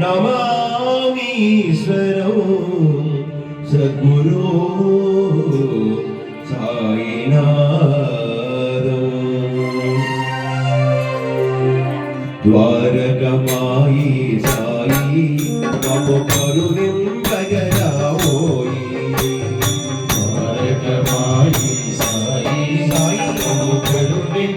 നമാമീശ്വരോ സദ്ഗുരോ സായിനാഥോ. ദ്വാരകമായി സായി മമ സായി സായി മമ കരുണിം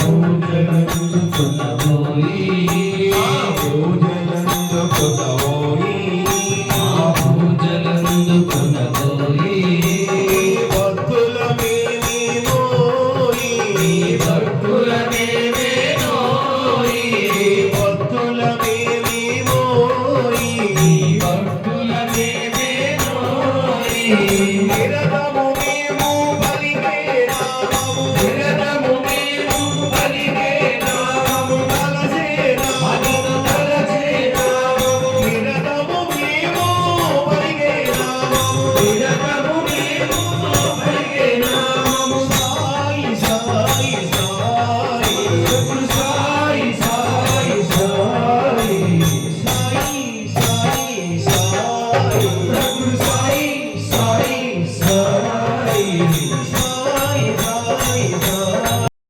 పూజనందు పొందబోయి పూజనందు పొందబో